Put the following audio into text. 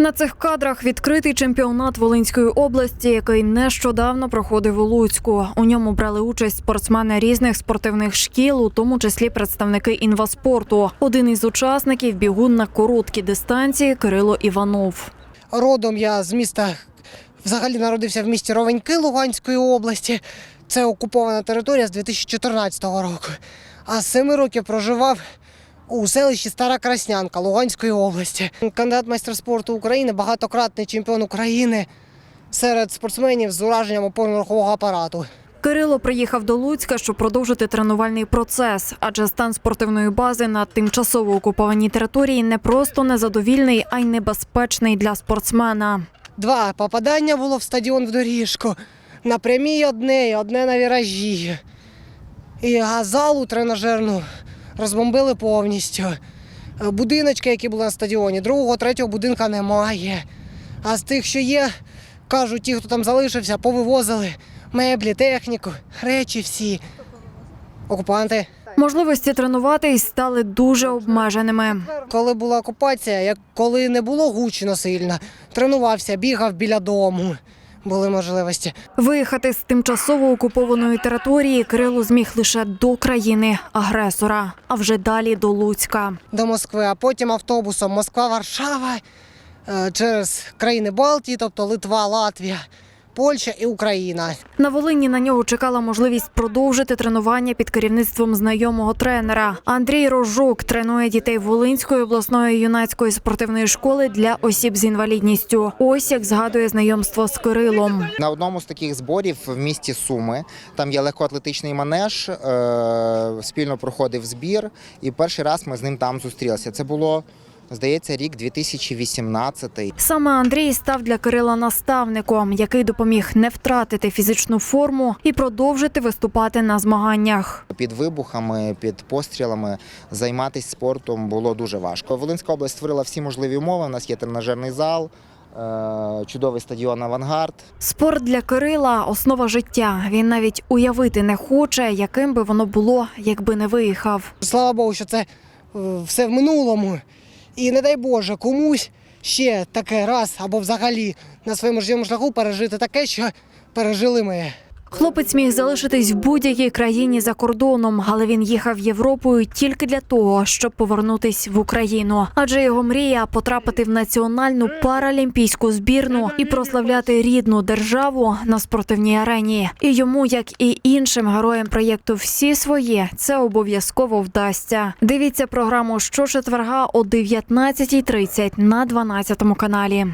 На цих кадрах відкритий чемпіонат Волинської області, який нещодавно проходив у Луцьку. У ньому брали участь спортсмени різних спортивних шкіл, у тому числі представники інваспорту. Один із учасників бігун на короткі дистанції Кирило Іванов. Родом я з міста, взагалі народився в місті Ровеньки Луганської області. Це окупована територія з 2014 року. А семи років проживав у селищі Стара Краснянка Луганської області. Кандидат майстер спорту України, багатократний чемпіон України серед спортсменів з ураженням опорно-рухового апарату. Кирило приїхав до Луцька, щоб продовжити тренувальний процес, адже стан спортивної бази на тимчасово окупованій території не просто незадовільний, а й небезпечний для спортсмена. Два попадання було в стадіон в доріжку. На прямій одне, і одне на віражі. І а залу тренажерну розбомбили повністю. Е, Будиночки, які були на стадіоні, другого, третього будинка немає. А з тих, що є, кажуть, ті, хто там залишився, повивозили меблі, техніку, речі всі. Окупанти. Можливості тренуватись стали дуже обмеженими. Коли була окупація, як коли не було гучно сильно, тренувався, бігав біля дому. Були можливості. Виїхати з тимчасово окупованої території Кирило зміг лише до країни агресора, а вже далі до Луцька. до Москви, а потім автобусом Москва-Варшава е, через країни Балтії, тобто Литва, Латвія, Польща і Україна. На Волині на нього чекала можливість продовжити тренування під керівництвом знайомого тренера. Андрій Рожук тренує дітей Волинської обласної юнацької спортивної школи для осіб з інвалідністю. Ось як згадує знайомство з Кирилом. На одному з таких зборів в місті Суми там є легкоатлетичний манеж. Е, спільно проходив збір, і перший раз ми з ним там зустрілися. Це було, здається, рік 2018. Саме Андрій став для Кирила наставником, який допоміг не втратити фізичну форму і продовжити виступати на змаганнях. Під вибухами, під пострілами займатися спортом було дуже важко. Волинська область створила всі можливі умови. У нас є тренажерний зал, е, чудовий стадіон Авангард. Спорт для Кирила основа життя. Він навіть уявити не хоче, яким би воно було, якби не виїхав. Слава Богу, що це е, все в минулому. І не дай Боже, комусь ще таке раз або взагалі на своєму життєвому шляху пережити таке, що пережили ми. Хлопець міг залишитись в будь-якій країні за кордоном, але він їхав Європою тільки для того, щоб повернутись в Україну. Адже його мрія потрапити в національну паралімпійську збірну і прославляти рідну державу на спортивній арені. І йому, як і іншим героям проєкту Всі своє це обов'язково вдасться. Дивіться програму щочетверга о 19.30 на 12 каналі.